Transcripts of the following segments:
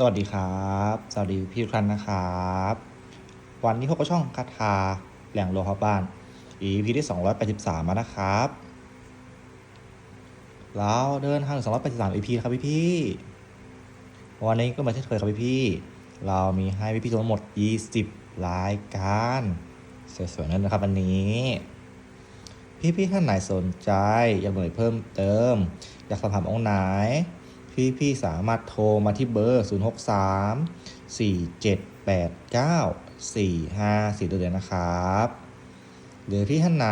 สวัสดีครับ สวัสดีพี่ทุกท่านนะครับ วันนี้พบกับช่องคาถาแหล่งโลหะบ้าน EP ที่ 283มานะครับเราเดินทางถึง283 EP ครับพี่พี่ๆวันนี้ก็มาเช่นเคยครับพี่พี่ๆเรามีให้พี่พี่ๆทั้งหมด 20 รายการสวยๆนั่นนะครับวันนี้ พี่พี่ๆท่านไหนสนใจอยากหน่วยเพิ่มเติม อยากสอบถามองค์ไหน พี่พี่ๆสามารถโทรมาที่เบอร์ 0 6 3 4 7 8 9 4 5 4ได้เลยนะครับ หรือที่ท่านไหน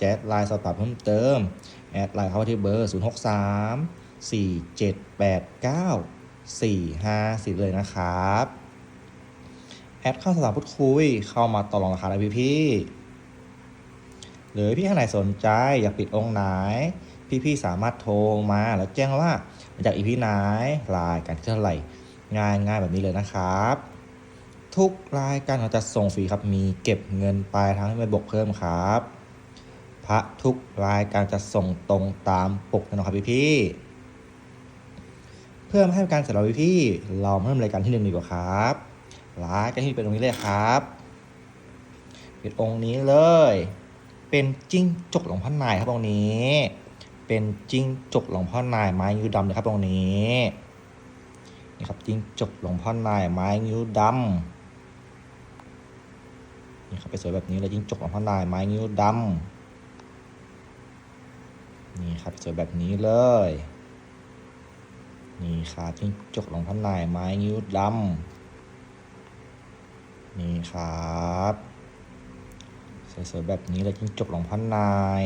จะแอดไลน์สอบถามเพิ่มเติม แอดไลน์เข้ามาที่เบอร์ 0 6 3 4 7 8 9 4 5 4เลยนะครับ แอดเข้าสถานพูดคุยเข้ามาต่อรองราคาได้พี่พี่หรือพี่ท่านไหนสนใจอยากปิดองค์ไหน พี่ๆสามารถโทรมาแล้วแจ้งว่ามาจากอีพีไหนรายการเท่าไหร่ง่ายง่ายแบบนี้เลยนะครับ ทุกรายการเราจะส่งฟรีครับมีเก็บเงินปลายทางไม่บวกเพิ่มครับ พระทุกรายการจะส่งตรงตามปกน่นอนครับพี่ๆเพื่อไม่ให้เป็นการเสียเราพี่ๆเรามาเริ่มรายการที่หนึ่งดีกว่าครับรายการที่เป็นตรงนี้เลยครับเป็นองค์นี้เลย เป็นจิ้งจกหลวงพ่อนายครับตรงนี้ เป็นจิ้งจกหลวงพ่อนายไม้งิ้วดำนะครับตรงนี้ นี่ครับจิ้งจกหลวงพ่อนายไม้งิ้วดำนี่ครับไปสวยแบบนี้เลยจิ้งจกหลวงพ่อนายไม้งิ้วดำนี่ครับสวยแบบนี้เลย นี่ครับจิ้งจกหลวงพ่อนายไม้งิ้วดำนี่ครับสวยๆแบบนี้เลยจิ้งจกหลวงพ่อนาย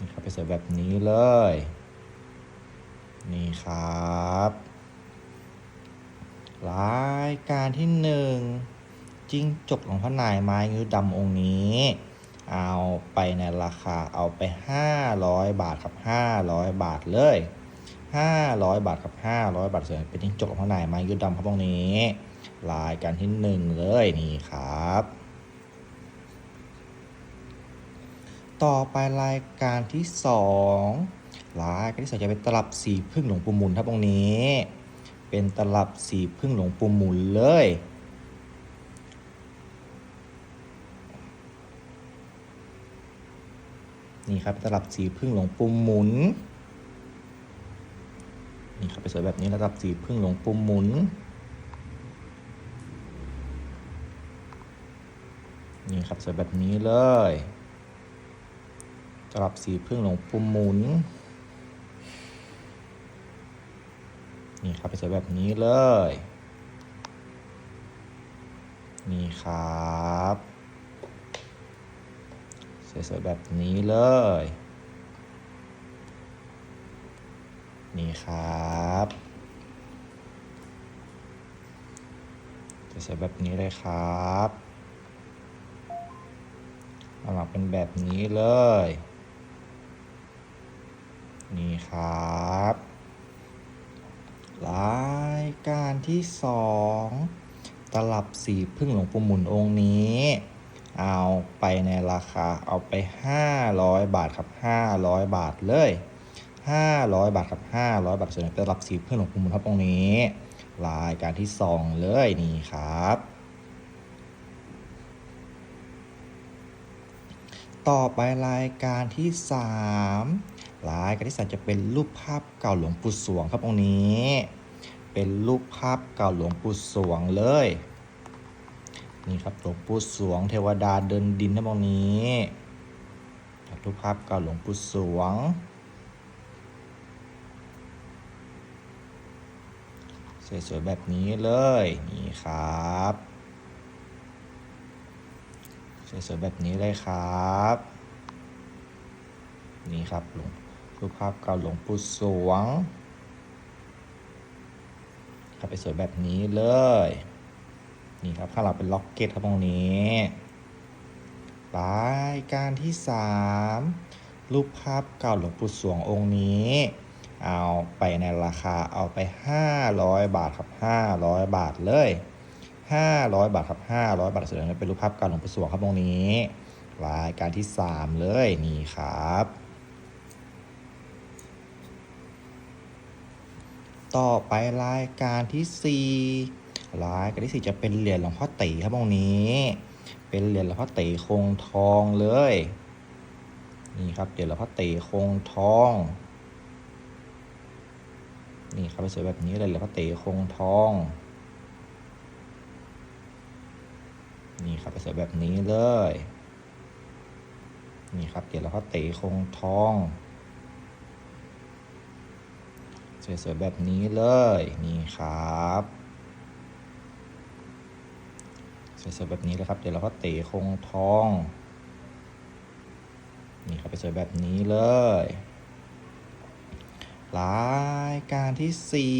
นี่ครับไปสวยแบบนี้เลย นี่ครับ รายการที่หนึ่งจิ้งจกหลวงพ่อนายไม้งิ้วดำองค์นี้ เอาไปในราคาเอาไป 500 บาทครับ 500 บาทเลย 500 บาทครับ 500 บาทเสวยเป็นจิ้งจกหลวงพ่อนายไม้งิ้วดำครับองค์นี้ รายการที่หนึ่งเลยนี่ครับ ต่อไปรายการที่สองรายการที่สองจะเป็นตลับสีพึ่งหลวงปู่หมุนครับตรงนี้ เป็นตลับสีพึ่งหลวงปู่หมุนเลย นี่ครับตลับสีพึ่งหลวงปู่หมุน นี่ครับไปสวยแบบนี้ตลับสีพึ่งหลวงปู่หมุนนี่ครับสวยแบบนี้เลย ตลับสีพึ่งหลวงปู่หมุน นี่ครับไปสวยแบบนี้เลย นี่ครับสวยๆแบบนี้เลย นี่ครับสวยๆแบบนี้เลยครับออกมาเป็นแบบนี้เลย นี่ครับ รายการที่สองตลับสีพึ่งหลวงปู่หมุนองค์นี้ เอาไปในราคาเอาไป 500 บาทครับ 500 บาทเลย 500 บาทครับ500 บาทส่วนตลับสีพึ่งหลวงปู่หมุนครับองค์นี้ รายการที่สองเลยนี่ครับต่อไปรายการที่ 3 ลายกระดิสานจะเป็นรูปภาพเก่าหลวงปู่สวงครับองนี้ เป็นรูปภาพเก่าหลวงปู่สวงเลย นี่ครับหลวงปู่สวง เทวดาเดินดินนะองนี้รูปภาพเก่าหลวงปู่สวง สวยๆแบบนี้เลย นี่ครับสวยๆแบบนี้เลยครับ นี่ครับหลวง รูปภาพเก่าหลวงปู่สวงครับไปสวยแบบนี้เลย นี่ครับข้างหลังเป็นล็อกเก็ตครับตรงนี้รายการที่สามรูปภาพเก่าหลวงปู่สวงองค์นี้ เอาไปในราคาเอาไป 500 บาทครับ 500 บาทเลย 500 บาทครับ500 บาทเสร็จแล้เป็นรูปภาพเก่าหลวงปู่สวงครับตรงนี้รายการที่ 3 เลยนี่ครับ ต่อไปรายการที่สี่รายการที่สี่จะเป็นเหรียญหลวงพ่อเตีครับตรงนี้ เป็นเหรียญหลวงพ่อเตีคงทองเลยนี่ครับเหรียญหลวงพ่อเตีคงทองนี่ครับสวยแบบนี้เลยเหรียญหลวงพ่อตีคงทอง นี่ครับสวยแบบนี้เลย นี่ครับเหรียญหลวงพ่อตีคงทอง สวยๆแบบนี้เลยนี่ครับสวยๆแบบนี้เลยครับ เดี๋ยวเราก็เตะคงทอง นี่ครับสวยแบบนี้เลยรายการที่สี่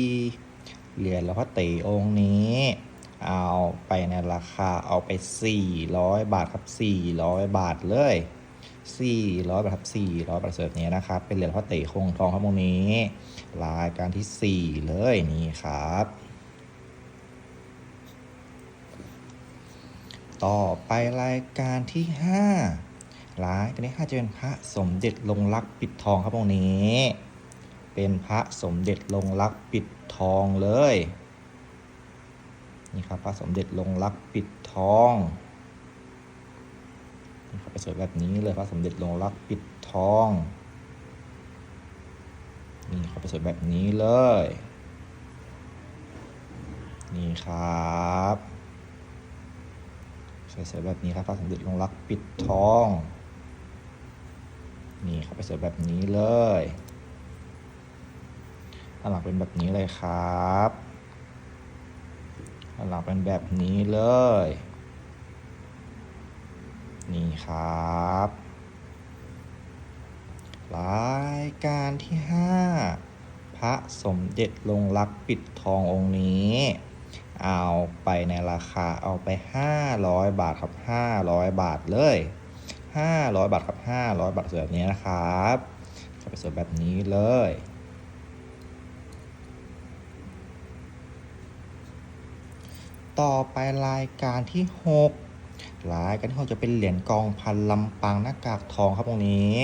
เหรียญเราก็เตะองค์นี้ เอาไปในราคาเอาไป 400 บาทครับ 400 บาทเลย 400บาทครับ400บาทเสิร์ฟนี้นะครับ เป็นเหรียญพ่อเตะคงทองครับตรงนี้รายการที่ 4 เลยนี่ครับ ต่อไปรายการที่ 5 รายการที่5จะเป็นพระสมเด็จลงรักปิดทองครับตรงนี้ เป็นพระสมเด็จลงรักปิดทองเลย นี่ครับพระสมเด็จลงรักปิดทอง นี่ครับไปสวยแบบนี้เลยพระสมเด็จลงรักปิดทอง นี่ครับไปสวยแบบนี้เลย นี่ครับสวยๆแบบนี้ครับพระสมเด็จลงรักปิดทอง นี่ครับไปสวยแบบนี้เลยด้านหลังเป็นแบบนี้เลยครับด้านหลังเป็นแบบนี้เลย นี่ครับ รายการที่ 5 พระสมเด็จลงรักปิดทององค์นี้ เอาไปในราคาเอาไป 500 บาทครับ 500 บาทเลย 500 บาทครับ 500 บาทแบบนี้นะครับจะไปสวยแบบนี้เลยต่อไปรายการที่ 6 รายการที่จะเป็นเหรียญกองพันลำปางหน้ากากทองครับตรงนี้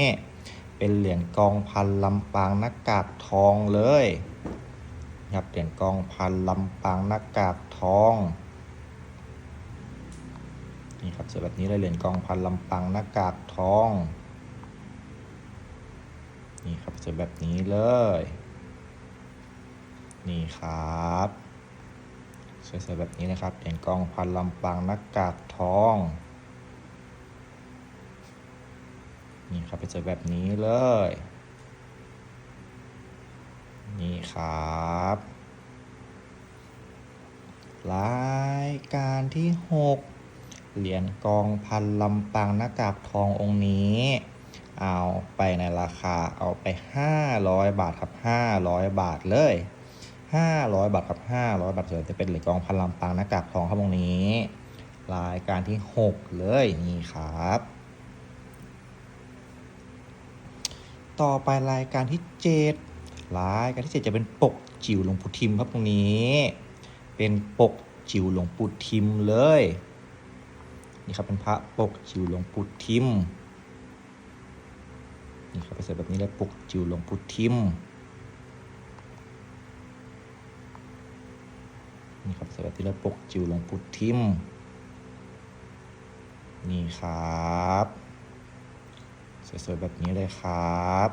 เป็นเหรียญกองพันลำปางหน้ากากทองเลยครับเหรียญกองพันลำปางหน้ากากทองนี่ครับสวยแบบนี้เลยเหรียญกองพันลำปางหน้ากากทองนี่ครับสวยแบบนี้เลย นี่ครับ สวยๆแบบนี้นะครับเหรียญกองพันลำปางหน้ากากทองนี่ครับเป็นสวยแบบนี้เลย นี่ครับรายการที่ 6 เหรียญกองพันลำปางหน้ากากทององค์นี้ เอาไปในราคาเอาไป 500 บาทครับ 500 บาทเลย 500 บาทครับ 500 บาทเสริมจะเป็นเหรียญกองพันลำปางหน้ากากทองครับองนี้ รายการที่ 6 เลยนี่ครับ ต่อไปรายการที่ 7 รายการที่ 7 จะเป็นปกจิ๋วหลวงปู่ทิมครับตรงนี้ เป็นปกจิ๋วหลวงปู่ทิมเลย นี่ครับเป็นพระปกจิ๋วหลวงปู่ทิมนี่ครับไปใส่แบบนี้เลยปกจิ๋วหลวงปู่ทิม นี่ครับส่แบบนี้เลยปกจิ๋วหลวงปู่ทิม นี่ครับ สวยๆแบบนี้เลยครับ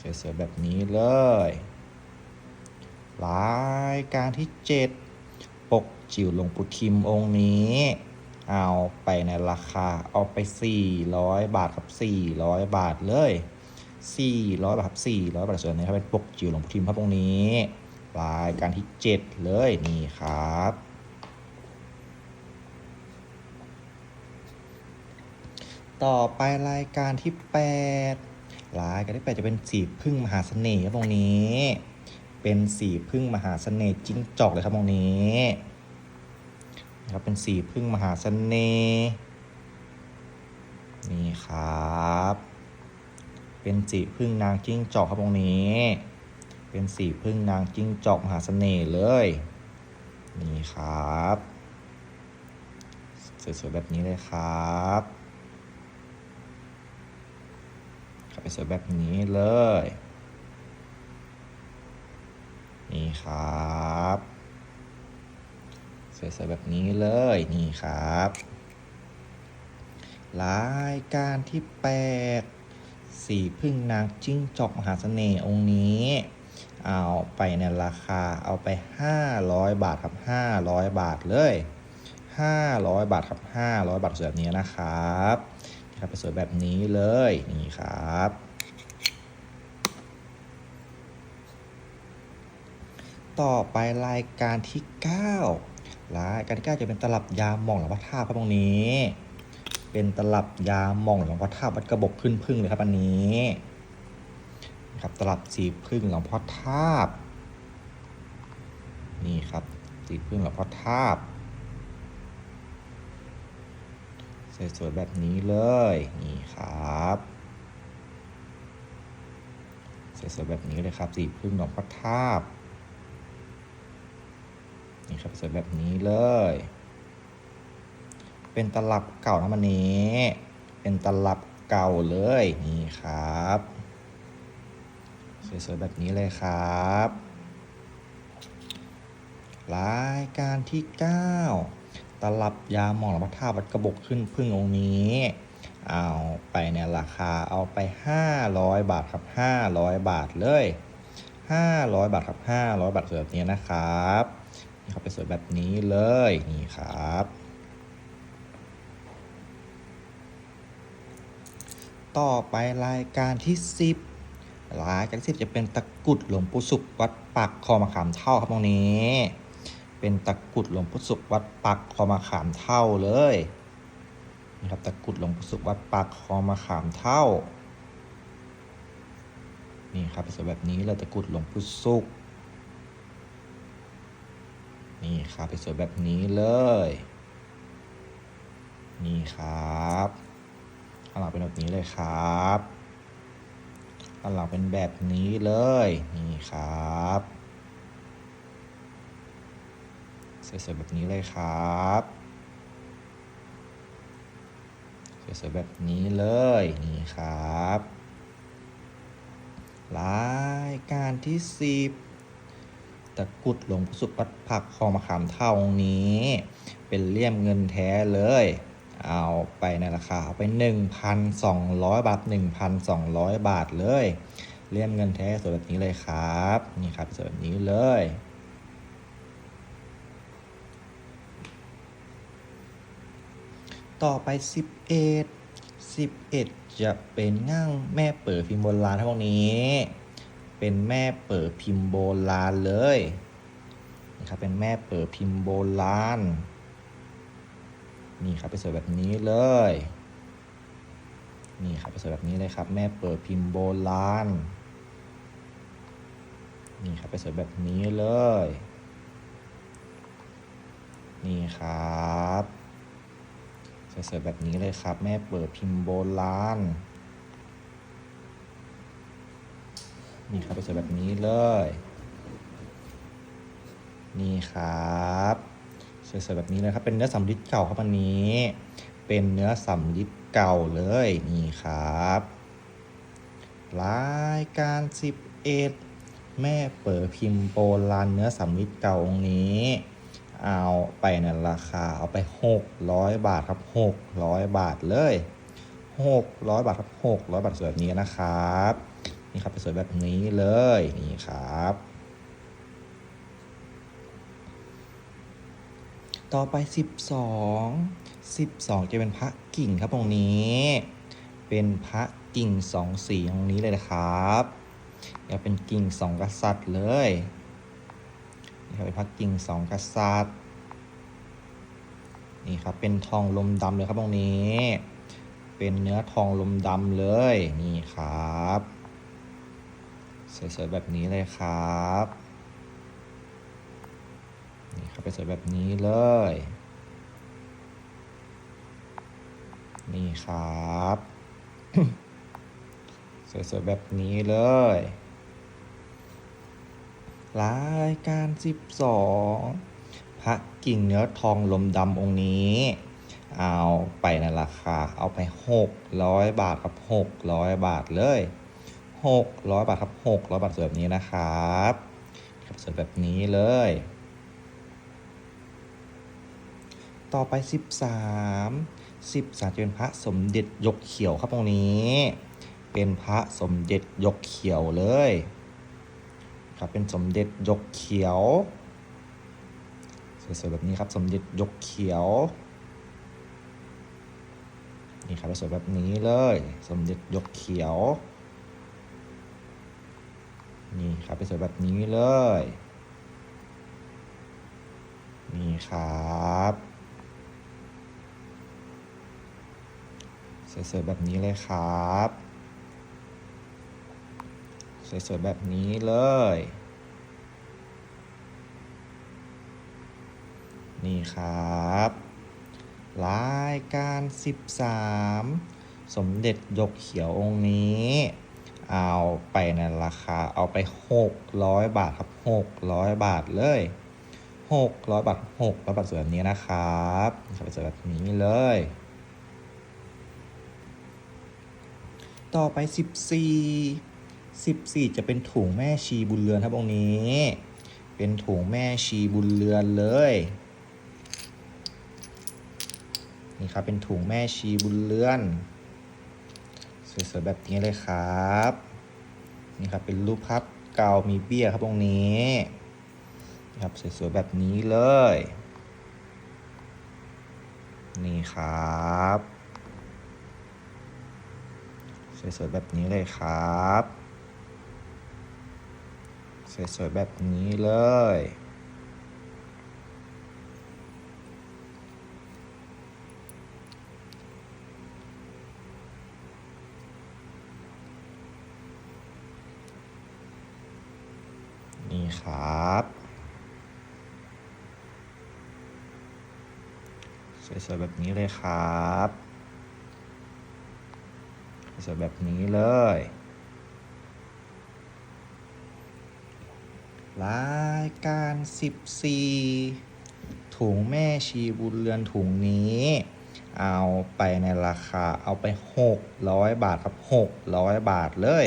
สวยๆแบบนี้เลยรายการที่ 7 ปกจิ๋วหลวงปู่ทิมองค์นี้ เอาไปในราคาเอาไป 400 บาทครับ 400 บาทเลย 400 บาทครับ400 บาทส่วนนี้ครับเป็นปกจิ๋วหลวงปู่ทิมครับตรงนี้ รายการที่ 7 เลยนี่ครับ ต่อไปรายการที่ 8 รายการที่ 8 จะเป็นสีพึ่งมหาเสน่ห์ครับตรงนี้ เป็นสีพึ่งมหาเสน่ห์จิ้งจอกเลยครับตรงนี้นะครับเป็นสีพึ่งมหาเสน่ห์นี่ครับ เป็นสีพึ่งนางจิ้งจอกครับตรงนี้ เป็นสีพึ่งนางจิ้งจอกมหาเสน่ห์เลย นี่ครับ สวยๆแบบนี้เลยครับครับสวยแบบนี้เลย นี่ครับ สวยๆแบบนี้เลย นี่ครับรายการที่แปดสีพึ่งนางจิ้งจอกมหาเสน่ห์องค์นี้ เอาไปในราคาเอาไป 500 บาทครับ 500 บาทเลย 500 บาทครับ500 บาทสวยแบบนี้นะครับนะครับเป็นสวยแบบนี้เลยนี่ครับต่อไปรายการที่ 9 รายการที่ 9 จะเป็นตลับยาหม่องหลวงพ่อท่าตุครับตรงนี้ เป็นตลับยาหม่องหลวงพ่อท่าตุวัดกระบอกขึ้นพึ่งเลยครับอันนี้ ครับตลับสีพึ่งหลวงพ่อทาบ นี่ครับสีพึ่งหลวงพ่อทาบสวยๆแบบนี้เลยนี่ครับสวยๆแบบนี้เลยครับสีพึ่งหลวงพ่อทาบนี่ครับสวยแบบนี้เลย เป็นตลับเก่านะมันนี้ เป็นตลับเก่าเลยนี่ครับ สวยๆแบบนี้เลยครับ รายการที่ 9 ตลับยาหมองหลวงพ่อท่าวัดกระบอกขึ้นพึ่งองค์นี้ เอาไปในราคาเอาไป 500 บาทครับ 500 บาทเลย 500 บาทครับ 500 บาทสวยแบบนี้นะครับนี่ครับเป็นสวยแบบนี้เลยนี่ครับต่อไปรายการที่ 10 รายการที่จะเป็นตะกุดหลวงปู่สุขวัดปักคอมะขามเท่าครับตรงนี้ เป็นตะกุดหลวงปู่สุขวัดปักคอมะขามเท่าเลยนี่ครับตะกุดหลวงปู่สุขวัดปักคอมะขามเท่านี่ครับเป็นสวยแบบนี้เลยตะกุดหลวงปู่สุขนี่ครับเป็นสวยแบบนี้เลย นี่ครับข้างหลังเป็นแบบนี้เลยครับ ข้างหลังเป็นแบบนี้เลย นี่ครับ สวยๆแบบนี้เลยครับ สวยๆแบบนี้เลย นี่ครับรายการที่สิบตะกุดหลวงพ่อสุวัดผักคองมะขามเท่านี้ เป็นเลี่ยมเงินแท้เลย เอาไปในราคาเอาไป 1,200 บาท 1,200 บาทเลย เลี่ยมเงินแท้สวยแบบนี้เลยครับ นี่ครับสวยแบบนี้เลยต่อไป 11 11 จะเป็นง่างแม่เปิดพิมพ์โบราณเท่านี้ เป็นแม่เปิดพิมพ์โบราณเลยนะครับเป็นแม่เปิดพิมพ์โบราณ นี่ครับเป็นสวยแบบนี้เลย นี่ครับเป็นสวยแบบนี้เลยครับ แม่เปิดพิมพ์โบราณ นี่ครับเป็นสวยแบบนี้เลย นี่ครับสวยๆแบบนี้เลยครับ แม่เปิดพิมพ์โบราณ นี่ครับเป็นสวยแบบนี้เลย นี่ครับ สวยๆแบบนี้เลยครับ เป็นเนื้อสำลิดเก่าครับอันนี้ เป็นเนื้อสำลิดเก่าเลยนี่ครับรายการ11แม่เปิดพิมพ์โบราณเนื้อสำลิดเก่าองค์นี้ เอาไปในราคาเอาไป600บาทครับ600บาทเลย600บาทครับ600บาทสวยแบบนี้นะครับ นี่ครับเป็นสวยแบบนี้เลยนี่ครับ ต่อไป 12 12 จะเป็นพระกิ่งครับตรงนี้ เป็นพระกิ่งสองสีตรงนี้เลยนะครับจะเป็นกิ่งสองกษัตริย์เลยนี่ครับเป็นพระกิ่งสองกษัตริย์นี่ครับเป็นทองลมดำเลยครับตรงนี้ เป็นเนื้อทองลมดำเลยนี่ครับสวยๆแบบนี้เลยครับ นี่ครับเป็นสวยแบบนี้เลย นี่ครับ สวยๆแบบนี้เลยรายการ 12 พระกิ่งเนื้อทองลมดำองค์นี้ เอาไปในราคา เอาไป 600 บาทครับ 600 บาทเลย 600 บาทครับ 600 บาทสวยแบบนี้นะครับ ครับสวยแบบนี้เลย ต่อไป 13 13จะเป็นพระสมเด็จยกเขียวครับตรงนี้ เป็นพระสมเด็จยกเขียวเลยครับเป็นสมเด็จยกเขียว สวยๆแบบนี้ครับ สมเด็จยกเขียวนี่ครับสวยแบบนี้เลย สมเด็จยกเขียว นี่ครับเป็นสวยแบบนี้เลย นี่ครับ สวยๆแบบนี้เลยครับ สวยๆแบบนี้เลย นี่ครับ รายการ 13 สมเด็จยกเขียวองค์นี้ เอาไปในราคาเอาไป 600 บาทครับ 600 บาทเลย600บาท600บาทสวยแบบนี้นะครับครับสวยแบบนี้เลย ต่อไป 14 14 จะเป็นถุงแม่ชีบุญเรือนครับองค์นี้ เป็นถุงแม่ชีบุญเรือนเลยนี่ครับเป็นถุงแม่ชีบุญเรือนสวยๆแบบนี้เลยครับนี่ครับเป็นรูปพับเก่ามีเบี้ยครับตรงนี้นี่ครับสวยๆแบบนี้เลย นี่ครับ สวยๆแบบนี้เลยครับ สวยๆแบบนี้เลย นี่ครับสวยๆแบบนี้เลยครับ สวยแบบนี้เลยรายการ 14 ถุงแม่ชีบุญเรือนถุงนี้ เอาไปในราคาเอาไป 600 บาทครับ 600 บาทเลย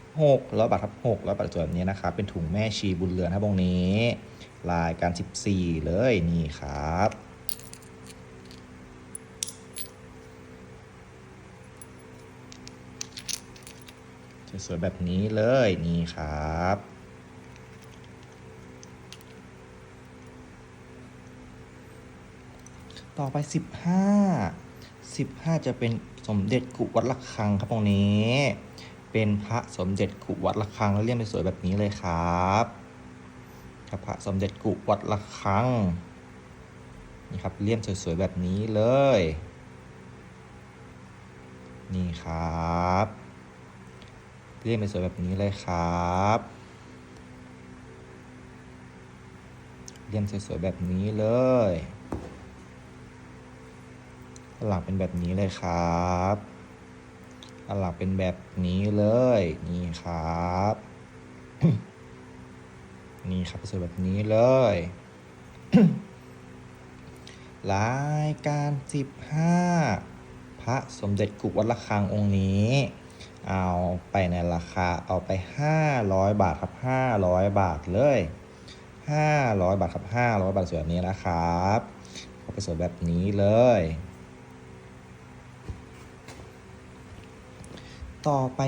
600บาทครับ600บาทส่วนแบบนี้นะครับ เป็นถุงแม่ชีบุญเรือนครับตรงนี้ รายการ 14 เลยนี่ครับ สวยๆแบบนี้เลยนี่ครับต่อไป 15 15 จะเป็นสมเด็จกุวัดระฆังครับตรงนี้ เป็นพระสมเด็จกุวัดระฆังแล้วเลี่ยมสวยแบบนี้เลยครับครับพระสมเด็จกุวัดระฆังนี่ครับเลี่ยมสวยๆแบบนี้เลย นี่ครับ เลี่ยมสวยๆแบบนี้เลยครับเลี่ยมสวยๆแบบนี้เลยหลังเป็นแบบนี้เลยครับหลังเป็นแบบนี้เลย นี่ครับ นี่ครับสวยแบบนี้เลยรายการ15พระสมเด็จกุวัดระฆังองค์นี้ เอาไปในราคาเอาไป 500 บาทครับ 500 บาทเลย 500 บาทครับ 500 บาทสวยแบบนี้นะครับเอาไปสวยแบบนี้เลย ต่อไป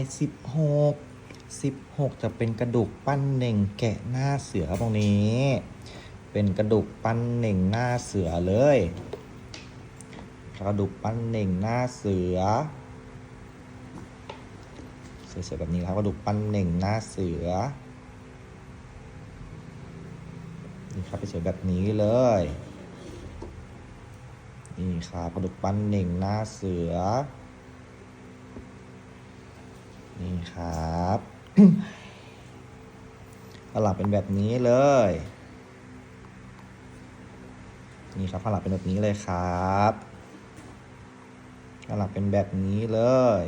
16 16 จะเป็นกระดูกปั้นเน่งแกะหน้าเสือครับตรงนี้ เป็นกระดูกปั้นเน่งหน้าเสือเลย กระดูกปั้นเน่งหน้าเสือ สวยๆแบบนี้ครับกระดูกปั้นเน่งหน้าเสือนี่ครับเป็นสวยแบบนี้เลยนี่ครับกระดูกปั้นเน่งหน้าเสือ นี่ครับข้างหลังเป็นแบบนี้เลย นี่ครับข้างหลังเป็นแบบนี้เลยครับข้างหลังเป็นแบบนี้เลย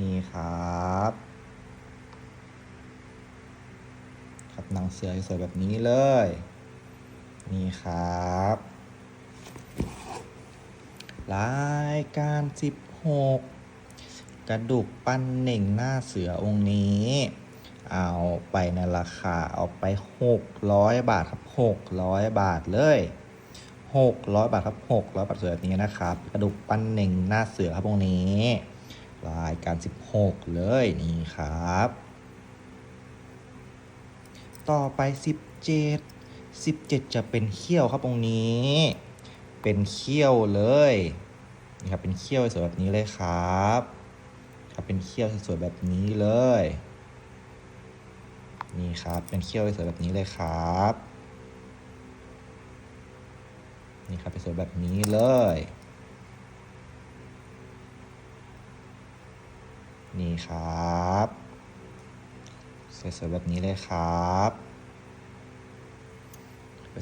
นี่ครับ ครับหนังเสือสวยแบบนี้เลย นี่ครับ รายการ16กระดูกปั้นเหน่งหน้าเสือองค์นี้ เอาไปในราคาเอาไป600บาทครับ600บาทเลย600บาทครับ600บาทสวยแบบนี้นะครับ กระดูกปั้นเหน่งหน้าเสือครับองค์นี้ รายการ 16 เลยนี่ครับ ต่อไป 17 17 จะเป็นเขี้ยวครับองนี้ เป็นเขี้ยวเลยนี่ครับเป็นเขี้ยวสวยแบบนี้เลยครับครับเป็นเขี้ยวสวยแบบนี้เลยนี่ครับเป็นเขี้ยวสวยแบบนี้เลยครับนี่ครับเป็นสวยแบบนี้เลย นี่ครับสวยๆแบบนี้เลยครับ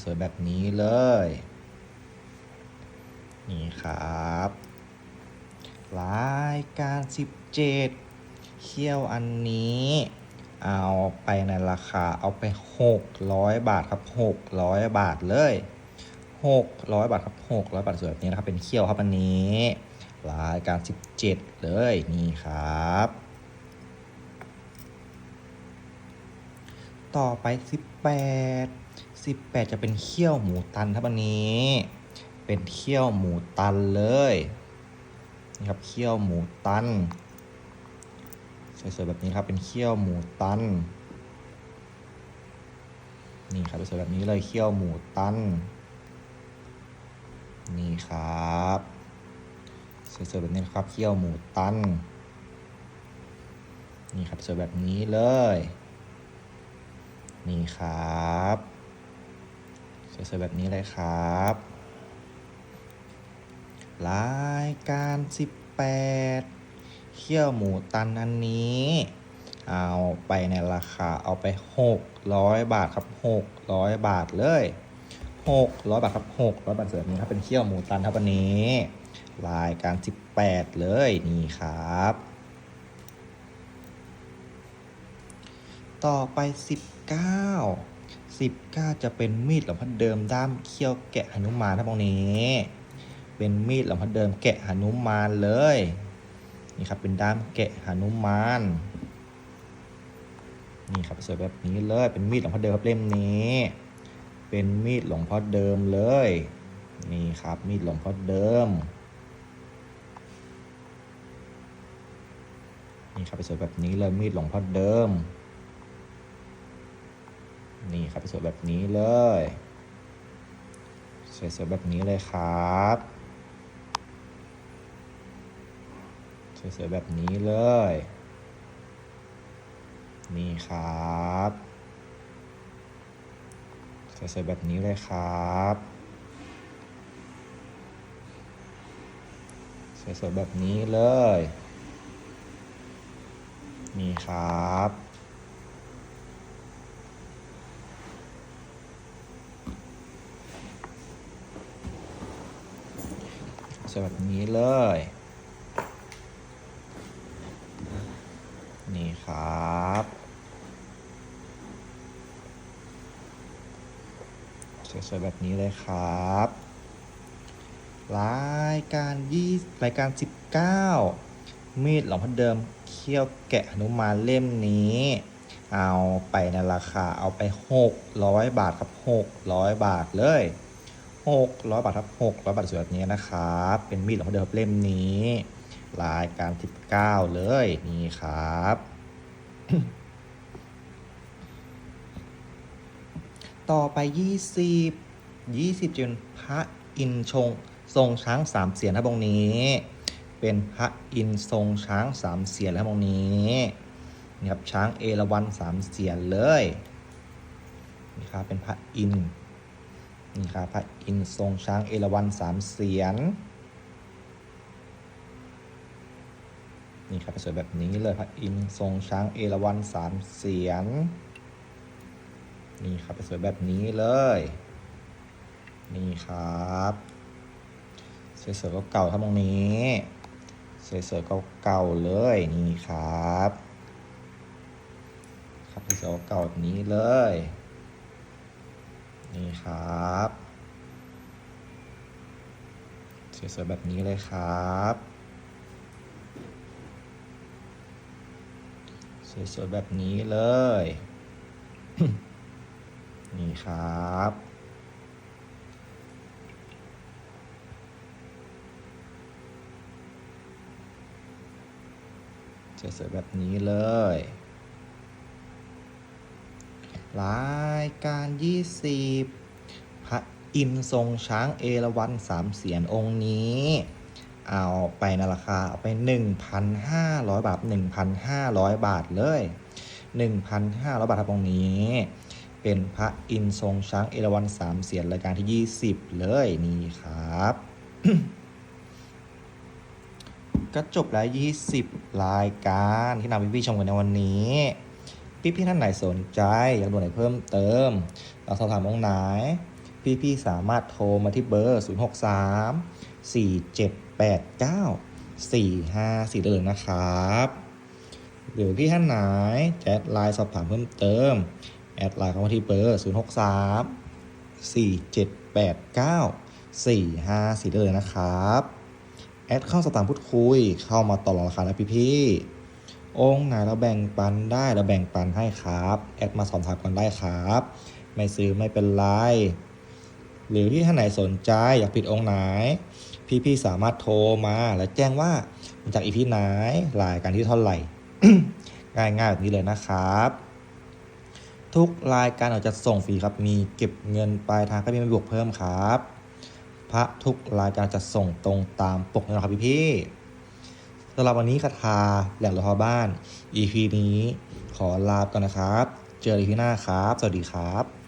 สวยๆแบบนี้เลย นี่ครับรายการ17เขี้ยวอันนี้ เอาไปในราคาเอาไป 600 บาทครับ 600 บาทเลย 600 บาทครับ 600 บาทสวยแบบนี้นะครับ เป็นเขี้ยวครับอันนี้ รายการ 17 เลยนี่ครับ ต่อไป 18 18 จะเป็นเขี้ยวหมูตันครับอันนี้ เป็นเขี้ยวหมูตันเลยนี่ครับเขี้ยวหมูตันสวยๆแบบนี้ครับเป็นเขี้ยวหมูตันนี่ครับสวยๆแบบนี้เลยเขี้ยวหมูตันนี่ครับ สวยๆแบบนี้นะครับเขี้ยวหมูตัน นี่ครับสวยแบบนี้เลย นี่ครับสวยๆแบบนี้เลยครับรายการ18เขี้ยวหมูตันอันนี้ เอาไปในราคาเอาไป600บาทครับ600บาทเลย600บาทครับ600บาทเสแบบนี้ครับเป็นเขี้ยวหมูตันครับอันนี้ รายการ18 เลยนี่ครับ ต่อไป 19 19 จะเป็นมีดหลวงพ่อเดิมด้ามเขี้ยวแกะหนุมานครับตรงนี้ เป็นมีดหลวงพ่อเดิมแกะหนุมานเลย นี่ครับเป็นด้ามแกะหนุมานนี่ครับสวยแบบนี้เลยเป็นมีดหลวงพ่อเดิมครับเล่มนี้ เป็นมีดหลวงพ่อเดิมเลย นี่ครับมีดหลวงพ่อเดิม นี่ครับสวยแบบนี้เลยมีดหลวงพ่อเดิม นี่ครับสวยแบบนี้เลยสวยๆแบบนี้เลยครับสวยๆแบบนี้เลย นี่ครับสวยๆแบบนี้เลยครับสวยๆแบบนี้เลย นี่ครับสวยแบบนี้เลย นี่ครับสวยๆแบบนี้เลยครับ รายการยี่รายการ 19 มีดหลวงพ่อเดิม เขี้ยวแกะหนุมานเล่มนี้ เอาไปในราคาเอาไป 600 บาทครับ 600 บาทเลย600บาทครับ600บาทสวยแบบนี้นะครับ เป็นมีดหลวงพ่อเดิมเล่มนี้รายการ19เลยนี่ครับ ต่อไป 20 20จนพระอินชงทรงช้างสามเสียนครับองค์นี้ เป็นพระอินทรงช้างสามเสียนแล้วครับองนี้นี่ครับช้างเอราวัณสามเสียนเลยนี่ครับเป็นพระอินนี่ครับพระอินทรงช้างเอราวัณสามเสียนนี่ครับสวยแบบนี้เลยพระอินทรงช้างเอราวัณสามเสียนนี่ครับสวยแบบนี้เลยนี่ครับสวยๆเก่าๆครับตรงนี้ สวยๆเก่าๆเลยนี่ครับ ครับสวยๆเก่าแบบนี้เลย นี่ครับสวยๆแบบนี้เลยครับสวยๆแบบนี้เลย นี่ครับ สวยๆแบบนี้เลยรายการ 20 พระอินทร์ทรงช้างเอราวัณสามเสียนองค์นี้ เอาไปในราคาเอาไป 1,500 บาท 1,500 บาทเลย 1,500 บาทครับองค์นี้ เป็นพระอินทร์ทรงช้างเอราวัณสามเสียนรายการที่ 20 เลยนี่ครับ ก็จบแล้ว 20 รายการที่นำพี่ๆชมกันในวันนี้พี่ๆท่านไหนสนใจ อยากดูไหนเพิ่มเติมอยากสอบถามองไหน พี่ๆสามารถโทรมาที่เบอร์ 063 4789 454ได้เลยนะครับ หรือพี่ท่านไหนแอดไลน์สอบถามเพิ่มเติม แอดไลน์เข้ามาที่เบอร์ 063 4789 454ได้เลยนะครับ แอดเข้าสอบถามพูดคุย เข้ามาต่อรองราคาแล้วพี่ๆองค์ไหนเราแบ่งปันได้เราแบ่งปันให้ครับ แอดมาสอบถามกันได้ครับ ไม่ซื้อไม่เป็นไร หรือที่ท่านไหนสนใจอยากปิดองค์ไหน พี่ๆสามารถโทรมาและแจ้งว่ามาจากอีพีไหนรายการที่เท่าไหร่ ง่ายๆแบบนี้เลยนะครับ ทุกรายการเราจะส่งฟรีครับมีเก็บเงินปลายทางก็มีบวกเพิ่มครับ พระทุกรายการจะส่งตรงตามปกนะครับพี่พี่ๆสำหรับวันนี้คาถาแหล่งรอพอบ้าน EP นี้ขอลาไปก่อนนะครับ เจอกันที่หน้าครับ สวัสดีครับ